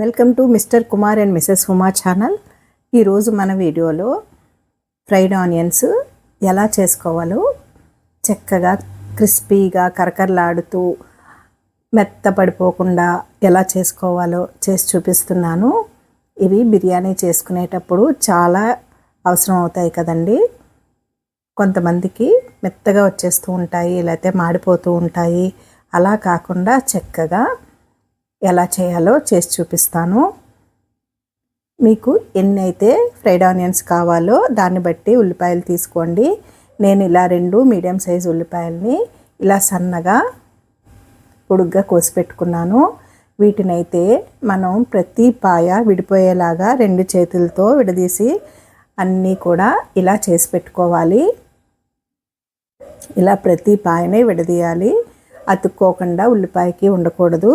Welcome to mister Kumar and missus Uma channel. ఈరోజు మన వీడియోలో ఫ్రైడ్ ఆనియన్స్ ఎలా చేసుకోవాలో చక్కగా క్రిస్పీగా కరకరలాడుతూ మెత్తపడిపోకుండా ఎలా చేసుకోవాలో చేసి చూపిస్తున్నాను. ఇవి బిర్యానీ చేసుకునేటప్పుడు చాలా అవసరం అవుతాయి కదండి. కొంతమందికి మెత్తగా వచ్చేస్తూ ఉంటాయి లేకపోతే మాడిపోతూ ఉంటాయి. అలా కాకుండా చక్కగా ఎలా చేయాలో చేసి చూపిస్తాను. మీకు ఎన్ని అయితే ఫ్రైడ్ ఆనియన్స్ కావాలో దాన్ని బట్టి ఉల్లిపాయలు తీసుకోండి. నేను ఇలా రెండు మీడియం సైజ్ ఉల్లిపాయల్ని ఇలా సన్నగా పొడుగ్గా కోసి పెట్టుకున్నాను. వీటినైతే మనం ప్రతి పాయ విడిపోయేలాగా రెండు చేతులతో విడదీసి అన్నీ కూడా ఇలా చేసి పెట్టుకోవాలి. ఇలా ప్రతి పాయనే విడదీయాలి. అతుక్కోకుండా ఉల్లిపాయకి ఉండకూడదు.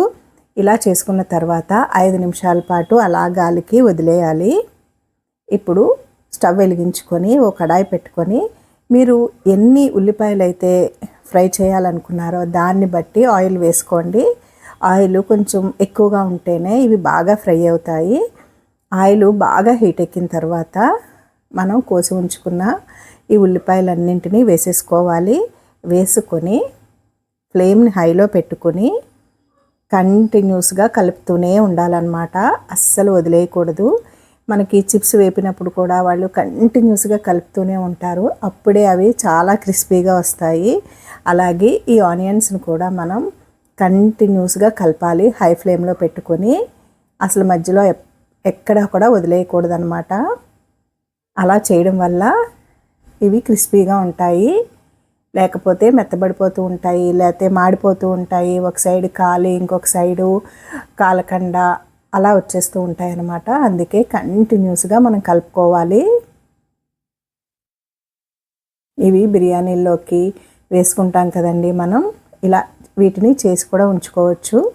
ఇలా చేసుకున్న తర్వాత ఐదు నిమిషాల పాటు అలా గాలికి వదిలేయాలి. ఇప్పుడు స్టవ్ వెలిగించుకొని ఓ కడాయి పెట్టుకొని మీరు ఎన్ని ఉల్లిపాయలు అయితే ఫ్రై చేయాలనుకున్నారో దాన్ని బట్టి ఆయిల్ వేసుకోండి. ఆయిల్ కొంచెం ఎక్కువగా ఉంటేనే ఇవి బాగా ఫ్రై అవుతాయి. ఆయిల్ బాగా హీట్ ఎక్కిన తర్వాత మనం కోసి ఉంచుకున్న ఈ ఉల్లిపాయలన్నింటినీ వేసేసుకోవాలి. వేసుకొని ఫ్లేమ్ని హైలో పెట్టుకొని కంటిన్యూస్గా కలుపుతూనే ఉండాలన్నమాట. అస్సలు వదిలేయకూడదు. మనకి చిప్స్ వేపినప్పుడు కూడా వాళ్ళు కంటిన్యూస్గా కలుపుతూనే ఉంటారు. అప్పుడే అవి చాలా క్రిస్పీగా వస్తాయి. అలాగే ఈ ఆనియన్స్ని కూడా మనం కంటిన్యూస్గా కలపాలి. హై ఫ్లేమ్లో పెట్టుకొని అసలు మధ్యలో ఎక్కడ కూడా వదిలేయకూడదనమాట అలా చేయడం వల్ల ఇవి క్రిస్పీగా ఉంటాయి. లేకపోతే మెత్తబడిపోతూ ఉంటాయి లేకపోతే మాడిపోతూ ఉంటాయి. ఒక సైడ్ కాలి ఇంకొక సైడు కాలకండ అలా వచ్చేస్తూ ఉంటాయి అన్నమాట అందుకే కంటిన్యూస్గా మనం కలుపుకోవాలి. ఇవి బిర్యానీల్లోకి వేసుకుంటాం కదండి మనం. ఇలా వీటిని చేసి కూడా ఉంచుకోవచ్చు.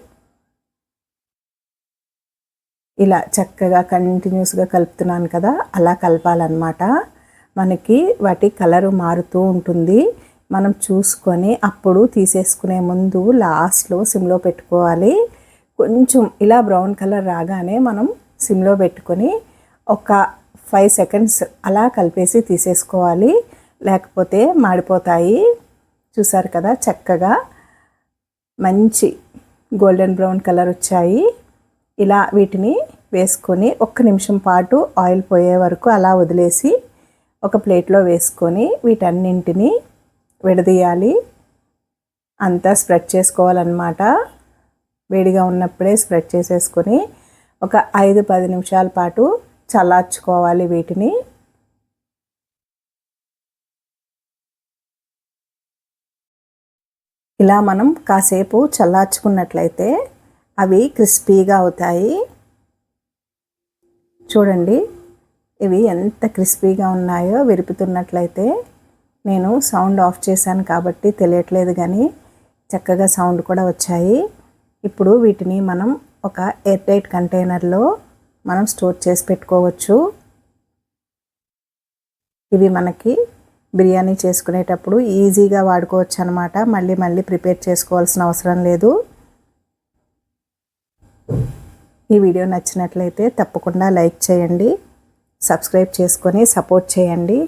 ఇలా చక్కగా కంటిన్యూస్గా కలుపుతున్నాను కదా అలా కలపాలన్నమాట. మనకి వాటి కలరు మారుతూ ఉంటుంది. మనం చూసుకొని అప్పుడు తీసేసుకునే ముందు లాస్ట్లో సిమ్లో పెట్టుకోవాలి. కొంచెం ఇలా బ్రౌన్ కలర్ రాగానే మనం సిమ్లో పెట్టుకొని ఒక ఫైవ్ సెకండ్స్ అలా కలిపేసి తీసేసుకోవాలి. లేకపోతే మాడిపోతాయి. చూసారు కదా చక్కగా మంచి గోల్డెన్ బ్రౌన్ కలర్ వచ్చాయి. ఇలా వీటిని వేసుకొని ఒక్క నిమిషం పాటు ఆయిల్ పోయే వరకు అలా వదిలేసి ఒక ప్లేట్లో వేసుకొని వీటన్నింటినీ విడదీయాలి. అంతా స్ప్రెడ్ చేసుకోవాలన్నమాట. వేడిగా ఉన్నప్పుడే స్ప్రెడ్ చేసేసుకొని ఒక ఐదు పది నిమిషాల పాటు చల్లార్చుకోవాలి వీటిని. ఇలా మనం కాసేపు చల్లార్చుకున్నట్లయితే అవి క్రిస్పీగా అవుతాయి. చూడండి ఇవి ఎంత క్రిస్పీగా ఉన్నాయో విరుపుతున్నట్లయితే నేను సౌండ్ ఆఫ్ చేశాను కాబట్టి తెలియట్లేదు కానీ చక్కగా సౌండ్ కూడా వచ్చాయి. ఇప్పుడు వీటిని మనం ఒక ఎయిర్ టైట్ కంటైనర్లో మనం స్టోర్ చేసి పెట్టుకోవచ్చు. ఇవి మనకి బిర్యానీ చేసుకునేటప్పుడు ఈజీగా వాడుకోవచ్చు అనమాట మళ్ళీ మళ్ళీ ప్రిపేర్ చేసుకోవాల్సిన అవసరం లేదు. ఈ వీడియో నచ్చినట్లయితే తప్పకుండా లైక్ చేయండి సబ్స్క్రైబ్ చేసుకొని సపోర్ట్ చేయండి.